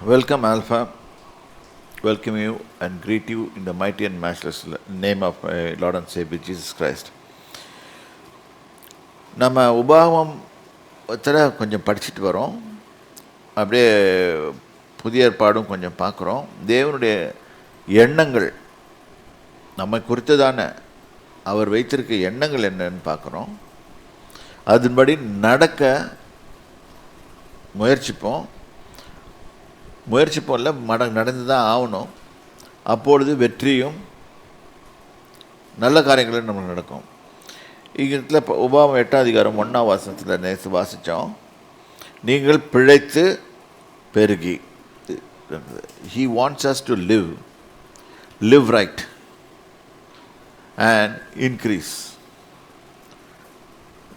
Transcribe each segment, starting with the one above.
Welcome, Alpha. Welcome you and greet you in the mighty and matchless name of my Lord and Savior Jesus Christ. நம்ம உபாவம் கொஞ்சம் படிச்சுட்டு வரோம் அப்படியே புதிய ஏற்பாடும் கொஞ்சம் பார்க்குறோம் தேவனுடைய எண்ணங்கள் நம்மை குறித்ததான அவர் வைத்திருக்க எண்ணங்கள் என்னன்னு பார்க்குறோம் அதன்படி நடக்க முயற்சிப்போம் முயற்சி முயற்சிப்போம்ல மட நடந்து தான் ஆகணும். அப்பொழுது வெற்றியும் நல்ல காரியங்களும் நமக்கு நடக்கும். இதில் இப்போ உபாம எட்டாம் அதிகாரம் ஒன்றாம் வாசனத்தில் நேற்று வாசித்தோம் நீங்கள் பிழைத்து பெருகி he wants us to live live right and increase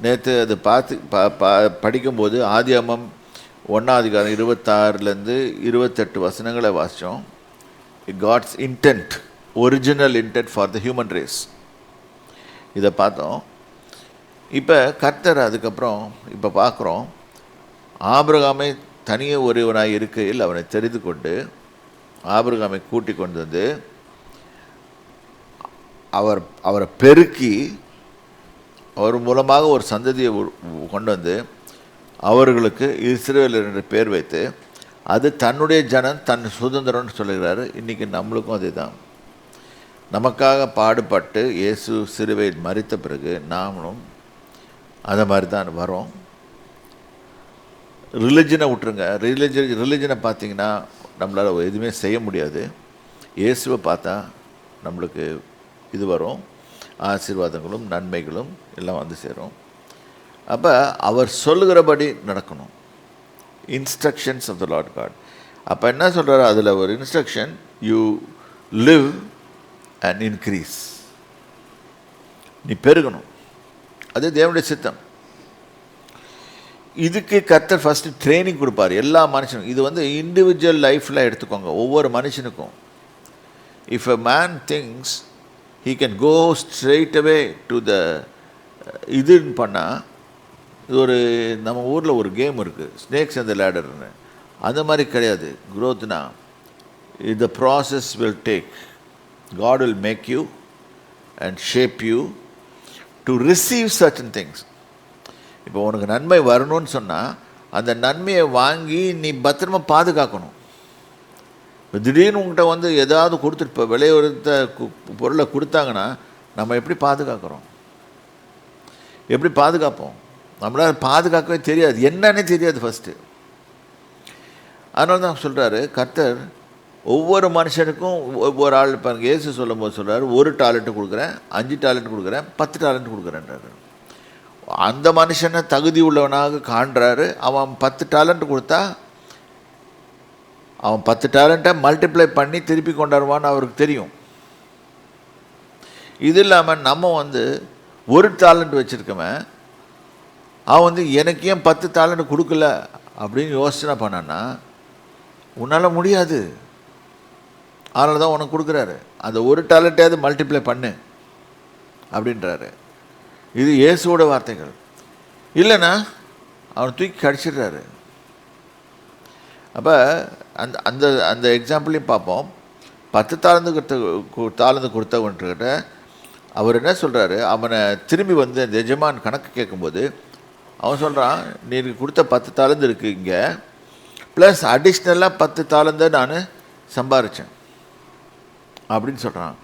நேற்று அது பார்த்து பா பா படிக்கும்போது ஆதியாமம் ஒன்றாம் அதிகாரம் இருபத்தாறுலேருந்து இருபத்தெட்டு வசனங்களை வாசித்தோம் God's intent original intent for the human race இதை பார்த்தோம். இப்போ கர்த்தர் அதுக்கப்புறம் இப்போ பார்க்குறோம். ஆபிரகாமை தனியே ஒருவனாக இருக்கையில் அவனை தெரிந்து கொண்டு ஆபிரகாமை கூட்டி கொண்டு வந்து அவர் அவரை பெருக்கி அவர் மூலமாக ஒரு சந்ததியை கொண்டு வந்து அவர்களுக்கு இஸ்ரேல் என்ற பேர் வைத்து அது தன்னுடைய ஜனம் தன் சுதந்திரம்னு சொல்லுகிறாரு. இன்றைக்கி நம்மளுக்கும் அதே தான் நமக்காக பாடுபட்டு இயேசு சிறுவையில் மறித்த பிறகு நாமளும் அதை மாதிரி தான் வரோம் ரிலிஜனை விட்டுருங்க. ரிலிஜன் ரிலிஜனை பார்த்தீங்கன்னா நம்மளால் எதுவுமே செய்ய முடியாது. இயேசுவை பார்த்தா நம்மளுக்கு இது வரும். ஆசீர்வாதங்களும் நன்மைகளும் எல்லாம் வந்து சேரும். அப்போ அவர் சொல்லுகிறபடி நடக்கணும். Instructions of the Lord God அப்போ என்ன சொல்கிறார் அதில் ஒரு instruction you live and increase நீ பெருகணும். அது தேவனுடைய சித்தம். இதுக்கு கர்த்தர் ஃபஸ்ட்டு ட்ரைனிங் கொடுப்பார். எல்லா மனுஷனுக்கும் இது வந்து இண்டிவிஜுவல் லைஃப்பில் எடுத்துக்கோங்க. ஒவ்வொரு மனுஷனுக்கும். If a man thinks he can go straight away to the இதுன்னு பண்ணால் இது ஒரு நம்ம ஊரில் ஒரு கேம் இருக்குது ஸ்னேக்ஸ் அந்த லேடர்னு அந்த மாதிரி கிடையாது. க்ரோத்னா the process will take God will make you and shape you to receive certain things இப்போ உனக்கு நன்மை வரணும்னு சொன்னால் அந்த நன்மையை வாங்கி நீ பத்திரமா பாதுகாக்கணும். இப்போ திடீர்னு உங்கள்கிட்ட வந்து ஏதாவது கொடுத்துட்டு இப்போ விலையுறுத்த கு- பொருளை கொடுத்தாங்கன்னா நம்ம எப்படி பாதுகாக்கிறோம்? எப்படி பாதுகாப்போம்? நம்மளால் பாதுகாக்கவே தெரியாது. என்னன்னே தெரியாது ஃபஸ்ட்டு அதனால தான் சொல்கிறாரு கர்த்தர் ஒவ்வொரு மனுஷனுக்கும் ஒவ்வொரு ஆள் இப்போ சொல்லும் போது சொல்கிறாரு ஒரு டேலண்ட்டு கொடுக்குறேன் அஞ்சு டேலண்ட் கொடுக்குறேன் பத்து டேலண்ட் கொடுக்குறேன்றாரு. அந்த மனுஷனை தகுதி உள்ளவனாக காண்றாரு. அவன் பத்து டேலண்ட் கொடுத்தா அவன் பத்து டேலண்ட்டை மல்டிப்ளை பண்ணி திருப்பி கொண்டாடுவான்னு அவருக்கு தெரியும். இது இல்லாமல் நம்ம வந்து ஒரு டேலண்ட் வச்சுருக்கவன் அவன் வந்து எனக்கு ஏன் பத்து டேலண்ட் கொடுக்கல? அப்படின்னு யோசனை பண்ணான்னா உன்னால் முடியாது. அதனால தான் உனக்கு கொடுக்குறாரு. அந்த ஒரு டேலண்ட்டையாவது மல்டிப்ளை பண்ணு. அப்படின்றாரு. இது இயேசுவோட வார்த்தைகள். இல்லைன்னா அவனை தூக்கி கடிச்சிடுறாரு. அப்போ அந்த அந்த அந்த எக்ஸாம்பிளையும் பார்ப்போம். பத்து தாழ்ந்து கொடுத்த தாழ்ந்து கொடுத்தவன்கிட்ட அவர் என்ன சொல்கிறாரு அவனை திரும்பி வந்து அந்த எஜமான் கணக்கு கேட்கும்போது அவன் சொல்கிறான் நீ கொடுத்த பத்து தாளந்து இருக்குது இங்கே. ப்ளஸ் அடிஷ்னலாக பத்து தாளந்தை நான் சம்பாரித்தேன் அப்படின்னு சொல்கிறான்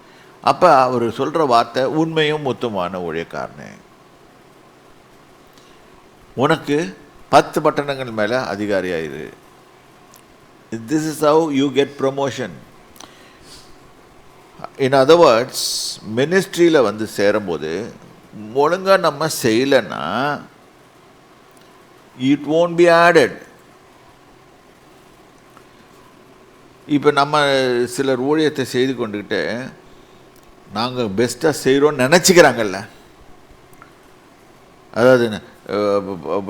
அப்போ அவர் சொல்கிற வார்த்தை உண்மையும் மொத்தமான ஊழியக்காரனே. உனக்கு பத்து பட்டணங்கள் மேலே அதிகாரியாயிரு. This is how you get promotion in other words மினிஸ்ட்ரியில் வந்து சேரும்போது ஒழுங்காக நம்ம செய்யலைன்னா இட் ஓன்ட் பி ஆடட் இப்போ நம்ம சிலர் ஊழியத்தை செய்து கொண்டுக்கிட்டு நாங்கள் பெஸ்ட்டாக செய்கிறோன்னு நினச்சிக்கிறாங்கல்ல. அதாவது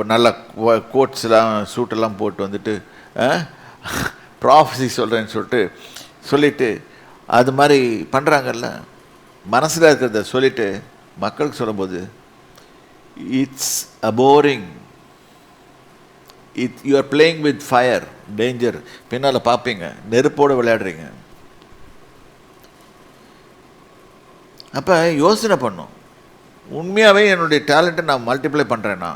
நல்ல கோட்ஸ்லாம் சூட்டெல்லாம் போட்டு வந்துட்டு ப்ராஃபஸி சொல்கிறேன்னு சொல்லிட்டு சொல்லிட்டு அது மாதிரி பண்ணுறாங்கல்ல மனசில் இருக்கிறத சொல்லிவிட்டு மக்களுக்கு சொல்லும்போது it's a boring it you are playing with fire danger பின்னால் பார்ப்பீங்க. நெருப்போடு விளையாடுறீங்க. அப்போ யோசனை பண்ணும். உண்மையாகவே என்னுடைய டேலண்ட்டை நான் மல்டிப்ளை பண்ணுறேன்னா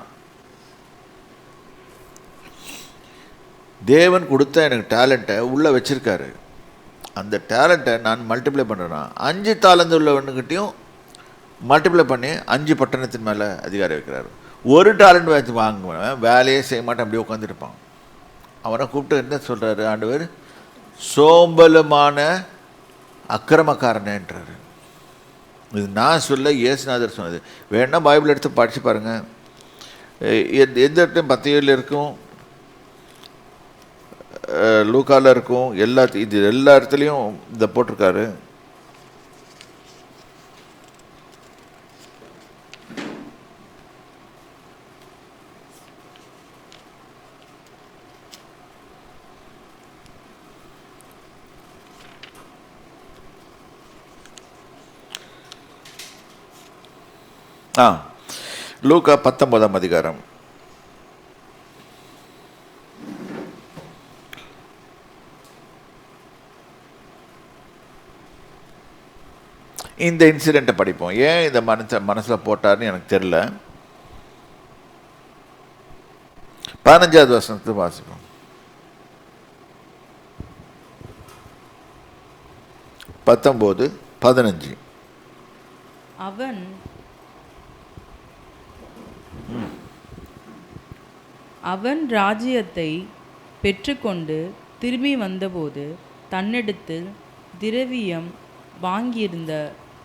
தேவன் கொடுத்த எனக்கு டேலண்ட்டை உள்ளே வச்சுருக்காரு. அந்த டேலண்ட்டை நான் மல்டிப்ளை பண்ணுறேன்னா அஞ்சு தாளந்து உள்ளவனுக்கிட்டையும் மல்டிப்ளை பண்ணி அஞ்சு பட்டணத்தின் மேலே அதிகாரி வைக்கிறாரு. ஒரு டேலண்ட் வச்சு வாங்குவேன். வேலையே செய்ய மாட்டேன். அப்படியே உட்காந்துருப்பான் அவனை கூப்பிட்டு என்ன சொல்கிறாரு ஆண்டவர் சோம்பலுமான அக்கிரமக்காரனேன்றாரு. இது நான் சொல்ல இயேசுநாதர் சொன்னது. வேணால் பைபிள் எடுத்து படித்து பாருங்கள் எந்த எந்த இடத்துலையும் பத்தியில் இருக்கும். லூக்காவில் இருக்கும். எல்லா இது எல்லா இடத்துலையும் இதை போட்டிருக்காரு. ஆ. லூக்கா பத்தொன்பதாம் அதிகாரம். இந்த இன்சிடெண்ட்டை படிப்போம். ஏன் இந்த மனச மனசில் போட்டார்னு எனக்கு தெரில பதினஞ்சாவது வருஷத்து வாசிப்போம். பத்தொம்போது பதினஞ்சு. அவன் அவன் ராஜ்யத்தை பெற்றுக்கொண்டு திரும்பி வந்தபோது தன்னிடத்தில் திரவியம் வாங்கியிருந்த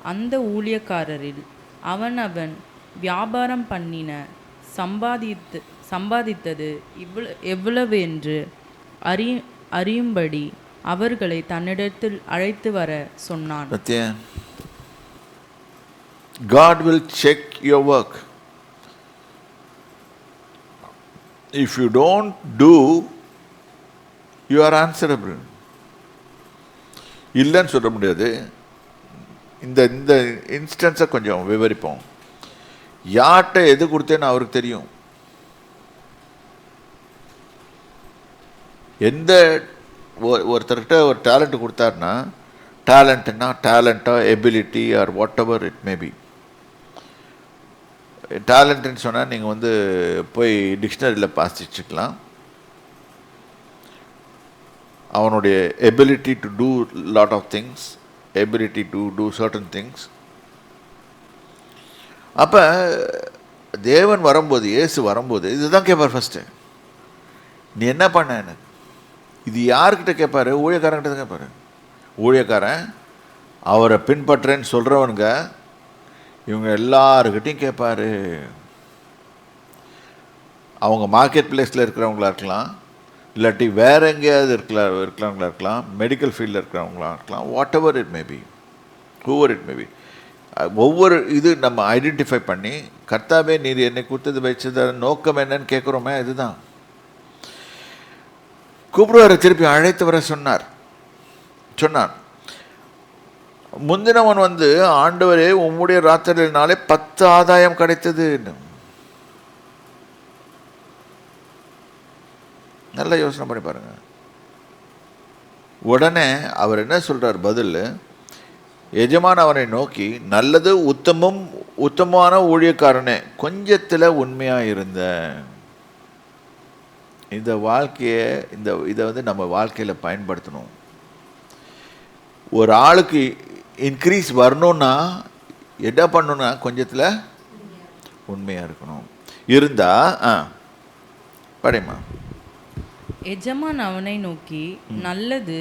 அந்த ஊழியக்காரரில் அவனவன் வியாபாரம் பண்ணின சம்பாதித்து சம்பாதித்தது இவ்வள எவ்வளவு என்று அறி அறியும்படி அவர்களை தன்னிடத்தில் அழைத்து வர சொன்னான் சத்திய God will check your work. If you don't do, you are answerable. இல்லைன்னு சொல்ல முடியாது. இந்த இந்த இன்ஸ்டன்ஸை கொஞ்சம் விவரிப்போம். யார்கிட்ட எது கொடுத்தேன்னு அவருக்கு தெரியும். எந்த ஒ- ஒருத்தர்கிட்ட ஒரு டேலண்ட் கொடுத்தாருன்னா டேலண்ட்னா டேலண்ட்டாக ability or whatever it maybe டேலண்ட்னு சொன்னால் நீங்கள் வந்து போய் டிக்ஷனரியில் பாசிச்சுக்கலாம் அவனுடைய ability to do lot of things ability to do certain things அப்போ தேவன் வரும்போது இயேசு வரும்போது இதுதான் கேட்பார் ஃபஸ்ட்டு நீ என்ன பண்ண எனக்கு? இது யார்கிட்ட கேட்பாரு ஊழியக்காரங்கிட்ட தான் கேட்பாரு ஊழியக்காரன் அவரை பின்பற்றேன்னு சொல்கிறவனுங்க இவங்க எல்லாருக்கிட்டையும் கேட்பார் அவங்க மார்க்கெட் பிளேஸில் இருக்கிறவங்களா இருக்கலாம் இல்லாட்டி வேற எங்கேயாவது இருக்கலாம் இருக்கிறவங்களா இருக்கலாம் மெடிக்கல் ஃபீல்டில் இருக்கிறவங்களா இருக்கலாம் whatever it maybe whoever it maybe ஒவ்வொரு இது நம்ம ஐடென்டிஃபை பண்ணி கர்த்தாவே நீர் என்னை கொடுத்தது வச்சத நோக்கம் என்னன்னு கேட்குறோமே இதுதான் கூப்பிடுவார் திருப்பி அழைத்து வர சொன்னார். சொன்னான். முந்தினவன் வந்து ஆண்டவரே உம்முடைய ராத்திரினாலே பத்து ஆதாயம் கிடைத்தது. நல்லா யோசனை பண்ணி பாருங்க. உடனே அவர் என்ன சொல்றார்? பதில் எஜமான் அவனை நோக்கி நல்லது உத்தமம் உத்தமமான ஊழியக்காரனே கொஞ்சத்தில் உண்மையாக இருந்த இந்த வாழ்க்கையை இந்த இதை வந்து நம்ம வாழ்க்கையில் பயன்படுத்தணும். ஒரு ஆளுக்கு இன்க்ரீஸ் வரணும்னா என்ன பண்ணணும்னா கொஞ்சத்தில் உண்மையாக இருக்கணும். இருந்தா ஆ படிமா எஜமான் அவனை நோக்கி நல்லது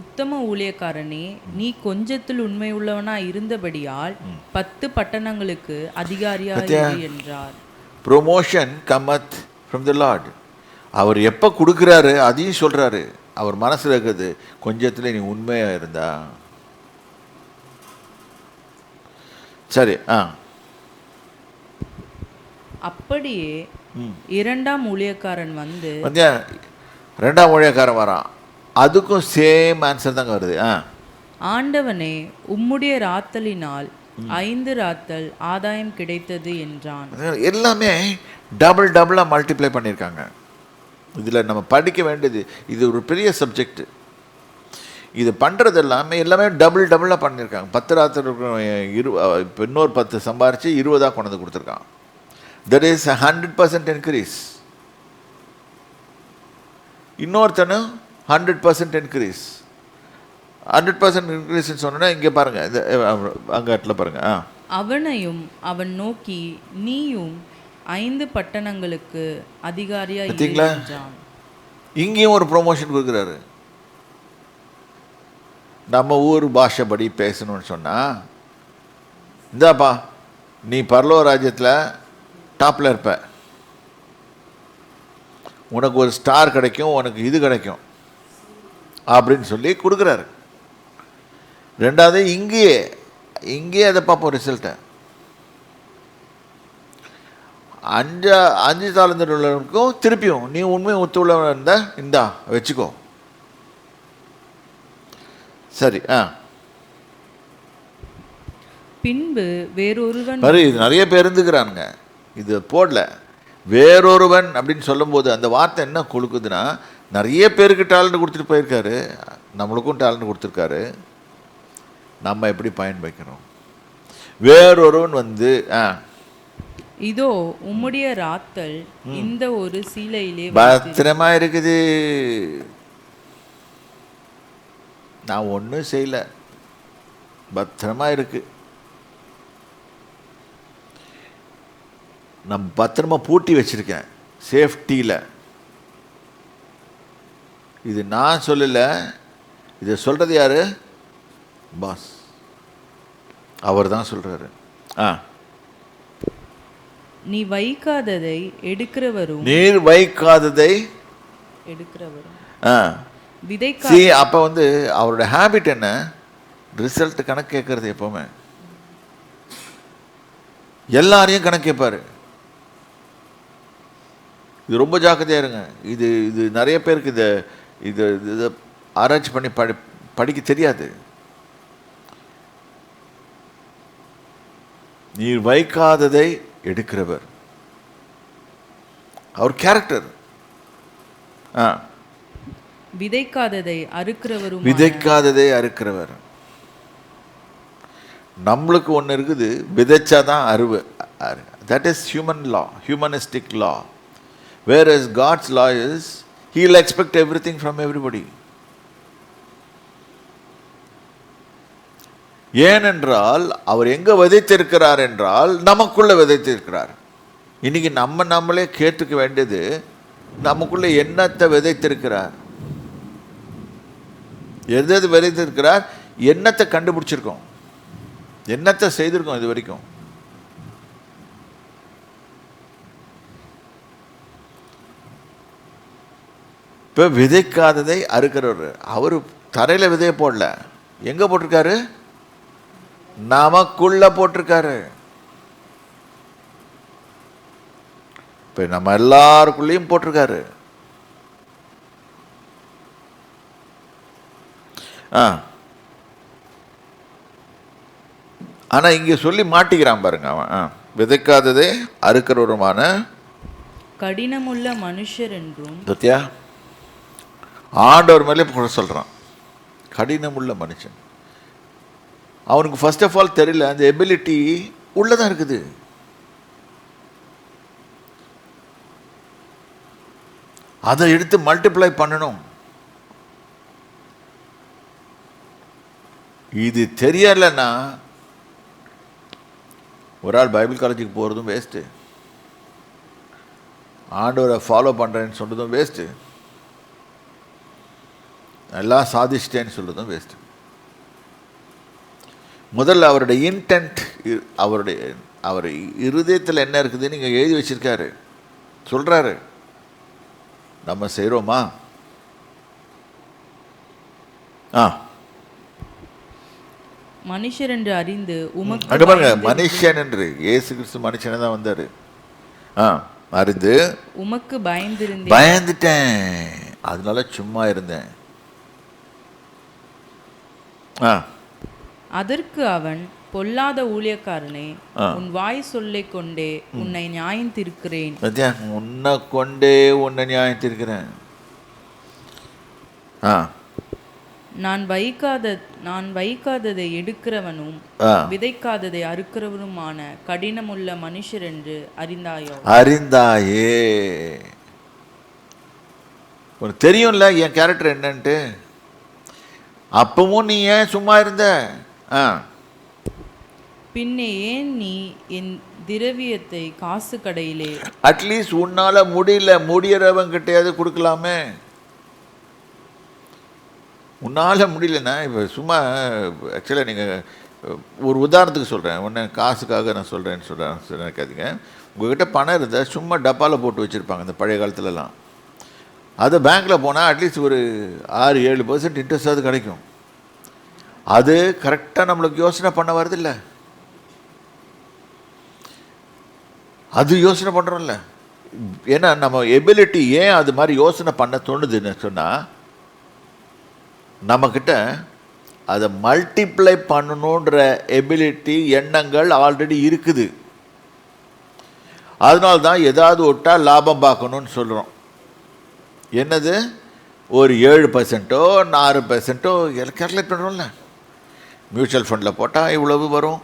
உத்தம ஊழியக்காரனே நீ கொஞ்சத்தில் உண்மை உள்ளவனா இருந்தபடியால் பத்து பட்டணங்களுக்கு அதிகாரியா பாத்தியா? இரு என்றார். Promotion cometh from the Lord அவர் எப்போ கொடுக்குறாரு அதையும் சொல்கிறாரு அவர் மனசில் இருக்குது கொஞ்சத்தில் நீ உண்மையாக இருந்தா. சரி ஆ. அப்படியே இரண்டாம் ஊழியக்காரன் வந்து வந்து ரெண்டாம் ஊழியக்காரன் வரான் அதுக்கும் சேம் ஆன்சர் தாங்க வருது ஆ. ஆண்டவனே உம்முடைய ராத்தலினால் ஐந்து ராத்தல் ஆதாயம் கிடைத்தது என்றான். எல்லாமே டபுள் டபுளாக மல்டிப்ளை பண்ணியிருக்காங்க இதில் நம்ம படிக்க வேண்டியது இது ஒரு பெரிய சப்ஜெக்ட் இது பண்ணுறது எல்லாமே எல்லாமே டபுள் டபுளாக பண்ணியிருக்காங்க பத்து ராத்திரி இரு இப்போ இன்னொரு பத்து சம்பாரித்து இருபதாக கொண்டு வந்து கொடுத்துருக்கான் that is hundred percent increase இன்னொருத்தனும் hundred percent increase hundred percent இன்க்ரீஸ்ன்னு சொன்னோன்னா இங்கே பாருங்கள் இந்த அங்கே இடத்துல பாருங்கள் ஆ. அவனையும் அவன் நோக்கி நீயும் ஐந்து பட்டணங்களுக்கு அதிகாரியா இரு பார்த்தீங்களா? என்றான் இங்கேயும் ஒரு ப்ரொமோஷன் கொடுக்குறாரு. நம்ம ஊர் பாஷைப்படி பேசணும்னு சொன்னால் இந்தாப்பா நீ பரலோ ராஜ்யத்தில் டாப்பில் இருப்ப. உனக்கு ஒரு ஸ்டார் கிடைக்கும் உனக்கு இது கிடைக்கும். அப்படின்னு சொல்லி கொடுக்குறாரு. ரெண்டாவது இங்கேயே இங்கேயே அதை பார்ப்போம் ரிசல்ட்டை அஞ்சா அஞ்சு தாளந்தர் உள்ளவனுக்கும் திருப்பியும் நீ உண்மை ஒத்து உள்ளவன் இந்தா வச்சுக்கோ. சரி ஆ. பின்பு வேறொருவன் பாரு இது நிறைய பேர் இருந்துக்கிறானுங்க. இது போடல. வேறொருவன் அப்படின்னு சொல்லும்போது அந்த வார்த்தை என்ன கொடுக்குதுன்னா நிறைய பேருக்கு டேலண்ட் கொடுத்துட்டு போயிருக்காரு. நம்மளுக்கும் டேலண்ட் கொடுத்துருக்காரு. நம்ம எப்படி பயன் வைக்கிறோம் வேறொருவன் வந்து ஆ. இதோ உம்முடைய ராத்தல் இந்த ஒரு சீலையிலே. பத்திரமா இருக்குது. நான் ஒன்றும் செய்யல. பத்திரமா இருக்கு. நான் பத்திரமா பூட்டி வச்சிருக்கேன். சேஃப்டியில் இது நான் சொல்லலை. இதை சொல்கிறது யாரு? பாஸ். அவர் தான் சொல்கிறாரு ஆ. நீ வைக்காததை எடுக்கிறவரும் நீர் வைக்காததை எடுக்கிறவரும். ஆ. விதைக்கா சி அப்போ வந்து அவரோட ஹேபிட் என்ன? ரிசல்ட் கணக்கு கேட்கறது எப்பவுமே. எல்லாரையும் கணக்கு கேட்பார். இது ரொம்ப ஜாக்கிரதையா இருங்க. இது இது நிறைய பேருக்கு இதை இது இதை ஆராய்ச்சி பண்ணி படி படிக்க தெரியாது. நீர் வைக்காததை எடுக்கிறவர். அவர் கேரக்டர் ஆ. விதைக்காததை அறுக்கிறவரும் விதைக்காததை அறுக்கிறவர். நம்மளுக்கு ஒன்று இருக்குது விதைச்சாதான் அறுவு that is human law humanistic law where is God's law is he'll expect everything from everybody ஏனென்றால் அவர் எங்க விதைத்திருக்கிறார் என்றால் நமக்குள்ள விதைத்திருக்கிறார். இன்னைக்கு நம்ம நம்மளே கேட்டுக்க வேண்டியது நமக்குள்ள என்னத்தை விதைத்திருக்கிறார்? எது எது விதைத்திருக்கிறார் என்னத்தை கண்டுபிடிச்சிருக்கோம். என்னத்தை செய்திருக்கோம் இது வரைக்கும். இப்போ விதைக்காததை அறுக்கிறவர் அவர் தரையில் விதைய போடல. எங்கே போட்டிருக்காரு? நமக்குள்ள போட்டிருக்காரு. இப்போ நம்ம எல்லாருக்குள்ளேயும் போட்டிருக்காரு. ஆ. ஆனால் இங்கே சொல்லி மாட்டிக்கிறான் பாருங்க அவன். ஆ. விதைக்காததே அறுக்கிறவருமான கடினமுள்ள மனுஷர் என்றும் சத்யா ஆண்டவர் மேலே குறை சொல்கிறான் கடினமுள்ள மனுஷன். அவனுக்கு ஃபர்ஸ்ட் ஆஃப் ஆல் தெரியல அந்த எபிலிட்டி உள்ளதான் இருக்குது. அதை எடுத்து மல்டிப்ளை பண்ணணும். இது தெரியலைன்னா ஒரு ஆள் பைபிள் காலேஜுக்கு போகிறதும் வேஸ்ட்டு ஆண்டவரை ஃபாலோ பண்ணுறேன்னு சொல்கிறதும் வேஸ்ட்டு எல்லாம் சாதிச்சிட்டேன்னு சொல்கிறதும் வேஸ்ட்டு முதல்ல அவருடைய இன்டென்ட் அவருடைய அவர் இருதயத்தில் என்ன இருக்குதுன்னு இங்கே எழுதி வச்சுருக்காரு. சொல்கிறாரு நம்ம செய்கிறோமா ஆ. மனுஷர் என்று அறிந்து உமக்கு அங்கே பாருங்க மனுஷன் என்று. இயேசு கிறிஸ்து மனுஷனே தான் வந்தார். ஆ அறிந்து உமக்கு பயந்திருந்தேன். பயந்துட்டேன். அதனால சும்மா இருந்தேன். ஆ. அதற்கு அவன் பொல்லாத ஊழியக்காரனே. உன் வாய் சொல்லிக் கொண்டே உன்னை நியாயம் தீர்க்கிறேன் உன்னை கொண்டே உன்னை நியாயத்திருக்கிறேன் ஆ. நான் வைக்காத நான் வைக்காததை எடுக்கிறவனும் விதைக்காததை அறுக்கிறவனுமான கடினமுள்ள மனுஷர் என்று அறிந்தாயோ? அறிந்தாயே. உனக்கு தெரியும்ல என் கேரக்டர் என்னன்ட்டு? அப்பவும் நீ ஏன் சும்மா இருந்த? ஆ. பின்னே ஏன் நீ என் திரவியத்தை காசு கடையிலே அட்லீஸ்ட் உன்னால முடியல முடியறவங்கிட்டையாவது கொடுக்கலாமே. உன்னால் முடியலன்னா இப்போ சும்மா ஆக்சுவலாக நீங்கள் ஒரு உதாரணத்துக்கு சொல்கிறேன் ஒன்று காசுக்காக நான் சொல்கிறேன்னு சொல்கிறேன் நினைக்காதீங்க. உங்கள்கிட்ட பணம் இருந்தால் சும்மா டப்பாவில் போட்டு வச்சுருப்பாங்க இந்த பழைய காலத்துலலாம். அது பேங்க்கில் போனால் அட்லீஸ்ட் ஒரு ஆறு ஏழு பர்சன்ட் இன்ட்ரெஸ்டாவது கிடைக்கும். அது கரெக்டாக நம்மளுக்கு யோசனை பண்ண வருதில்ல. அது யோசனை பண்ணுறோம்ல ஏன்னா நம்ம எபிலிட்டி ஏன் அது மாதிரி யோசனை பண்ண தோணுதுன்னு சொன்னால் நம்மக்கிட்ட அதை மல்டிப்ளை பண்ணணுன்ற எபிலிட்டி எண்ணங்கள் ஆல்ரெடி இருக்குது. அதனால தான் ஏதாவது விட்டால் லாபம் பார்க்கணும்னு சொல்கிறோம் என்னது? ஒரு ஏழு பர்சன்ட்டோ ஆறு பர்சன்ட்டோ கேல்குலேட் பண்ணுறோம்ல மியூச்சுவல் ஃபண்டில் போட்டால் இவ்வளவு வரும்.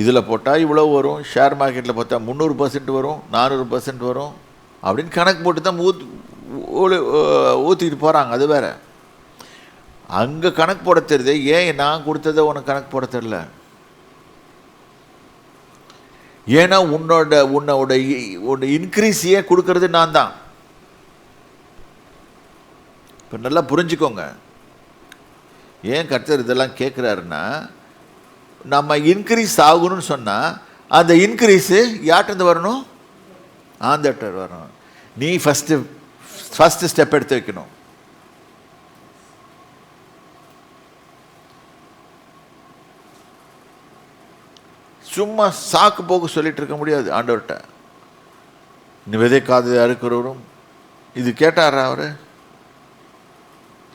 இதில் போட்டால் இவ்வளவு வரும். ஷேர் மார்க்கெட்டில் பார்த்தா முந்நூறு பர்சன்ட் வரும் நானூறு பர்சன்ட் வரும். அப்படின்னு கணக்கு போட்டு தான் ஊத் ஊற்றிக்கிட்டு போகிறாங்க அது வேறு. அங்கே கணக்கு போட தெரியுது. ஏன் நான் கொடுத்ததை உனக்கு கணக்கு போட தெரில ஏன்னா உன்னோட உன்னோட இ- உன்னோட இன்க்ரீஸையே கொடுக்கறது நான் தான். இப்போ நல்லா புரிஞ்சுக்கோங்க. ஏன் கர்த்தர் இதெல்லாம் கேட்குறாருன்னா நம்ம இன்க்ரீஸ் ஆகணும்னு சொன்னால் அந்த இன்க்ரீஸு யார்கிட்டருந்து வரணும்? ஆந்தட்டர் வரணும். நீ ஃபஸ்ட்டு ஃபஸ்ட்டு ஸ்டெப் எடுத்து வைக்கணும். சும்மா சாக்கு போக்கு சொல்லிட்டு இருக்க முடியாது ஆண்டவர்கிட்ட. நீ விதைக்காதது அறுக்கிறவரும் இது கேட்டாரா அவரு?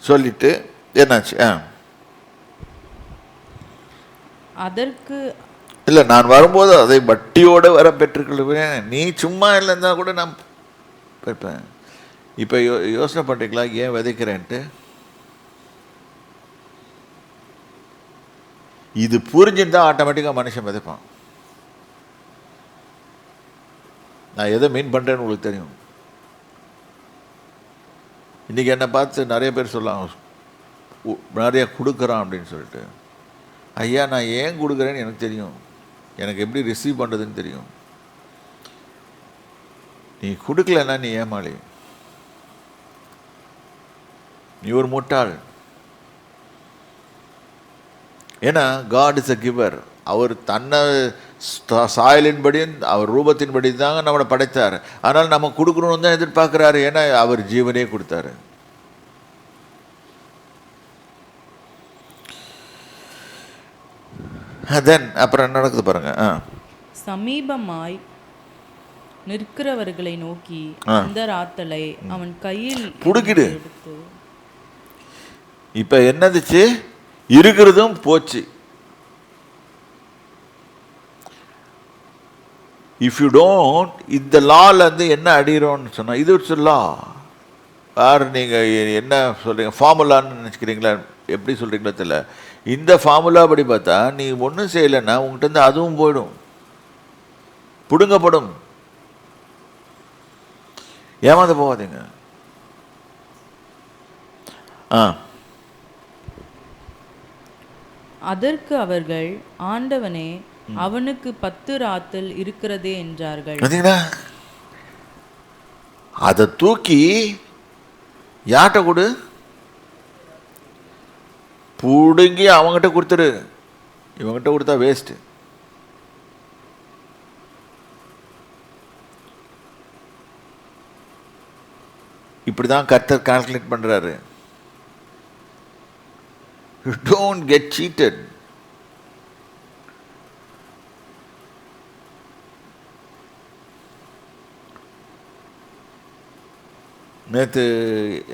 சொல்லிட்டு என்னாச்சு? ஆ. அதற்கு இல்லை நான் வரும்போது அதை வட்டியோடு வர பெற்றுக்கொள்வேன் நீ சும்மா இல்லைன்னா கூட நான் பெற்பேன் இப்போ யோ யோசனை பண்ணுறீங்களா ஏன் விதைக்கிறேன்ட்டு? இது புரிஞ்சுருந்தா ஆட்டோமேட்டிக்காக மனுஷன் விதைப்பான். நான் எதை மீன் பண்ணுறேன்னு உங்களுக்கு தெரியும். இன்றைக்கி என்னை பார்த்து நிறைய பேர் சொல்லலாம் நிறைய கொடுக்குறான் அப்படின்னு சொல்லிட்டு. ஐயா நான் ஏன் கொடுக்குறேன்னு எனக்கு தெரியும். எனக்கு எப்படி ரிசீவ் பண்ணுறதுன்னு தெரியும். நீ கொடுக்கலன்னா நீ ஏமாளி. நீ ஒரு முட்டாள். ஏன்னா காட் இஸ் அ கிவர் அவர் தன்னை சாயலின்படியும் அவர் ரூபத்தின்படி தாங்க நம்மளை படைத்தார். ஆனால் நம்ம கொடுக்கணும்னு தான் எதிர்பார்க்குறாரு. ஏன்னா அவர் ஜீவனே கொடுத்தாரு. தென் அப்புறம் என்ன நடக்குது பாருங்க. சமீபமாய் நிற்கிறவர்களை நோக்கி. அந்த ராத்தலை அவன் கையில் புடுக்கிடு. இப்போ என்னதுச்சு இருக்கிறதும் போச்சு. இஃப் யூ டோன்ட் இந்த லாலேருந்து என்ன அடிகிறோன்னு சொன்னால் இது இட்ஸ் லா வேறு நீங்கள் என்ன சொல்கிறீங்க ஃபார்முலான்னு நினச்சிக்கிறீங்களா? எப்படி சொல்கிறீங்களோ தெரியல. இந்த ஃபார்முலா படி பார்த்தா நீ ஒன்றும் செய்யலைன்னா உங்கள்கிட்ட இருந்து அதுவும் போயிடும். பிடுங்கப்படும். ஏமாந்து போகாதீங்க. ஆ. அதற்கு அவர்கள் ஆண்டவனே அவனுக்கு பத்து ராத்தல் இருக்கிறதே என்றார்கள். அதை தூக்கி யார்கிட்ட கொடு? பிடுங்கி அவங்ககிட்ட கொடுத்துரு இவங்ககிட்ட கொடுத்தா வேஸ்ட்டு இப்படி தான் கர்த்தர் கால்குலேட் பண்ணுறாரு யூ டோன்ட் கெட் சீட்டட் நேற்று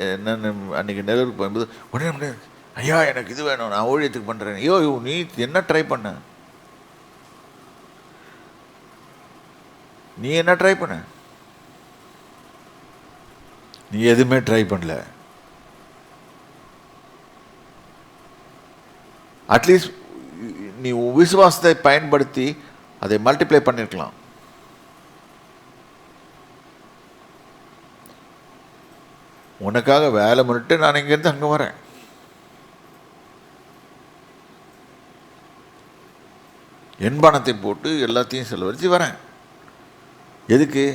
என்னென்னு அன்றைக்கி நிலவுக்கு போகும்போது உடனே உடனே ஐயா எனக்கு இது வேணும் நான் ஊழியத்துக்கு பண்ணுறேன் ஐயோ நீ என்ன ட்ரை பண்ண? நீ என்ன ட்ரை பண்ண? நீ எதுவுமே ட்ரை பண்ணல. அட்லீஸ்ட் நீ விசுவாசத்தை பயன்படுத்தி அதை மல்டிப்ளை பண்ணியிருக்கலாம் உனக்காக வேலை முன்னிட்டு நான் இங்கேருந்து அங்கே வரேன். என் பணத்தை போட்டு எல்லாத்தையும் செலவழித்து வரேன். எதுக்கு?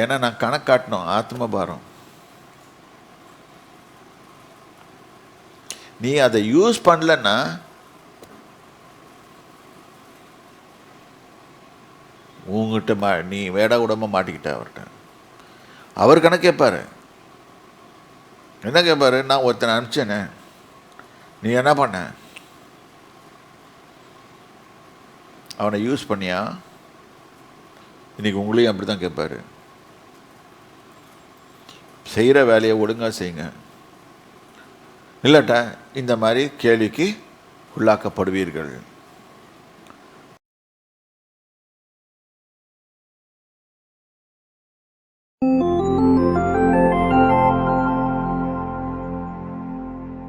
ஏன்னா நான் கணக்காட்டணும் ஆத்ம பாரம். நீ அதை யூஸ் பண்ணலன்னா உங்ககிட்ட மா நீ வேடா உடம்ப மாட்டிக்கிட்ட அவர்கிட்ட. அவர் கணக்கு கேட்பாரு என்ன கேட்பாரு நான் ஒருத்தனை அனுப்பிச்சேனே. நீ என்ன பண்ண? அவனை யூஸ் பண்ணியா? இன்றைக்கி உங்களையும் அப்படி தான் கேட்பாரு செய்கிற வேலையை ஒழுங்காக செய்யுங்க. இல்லாட்டா இந்த மாதிரி கேள்விக்கு உள்ளாக்கப்படுவீர்கள்.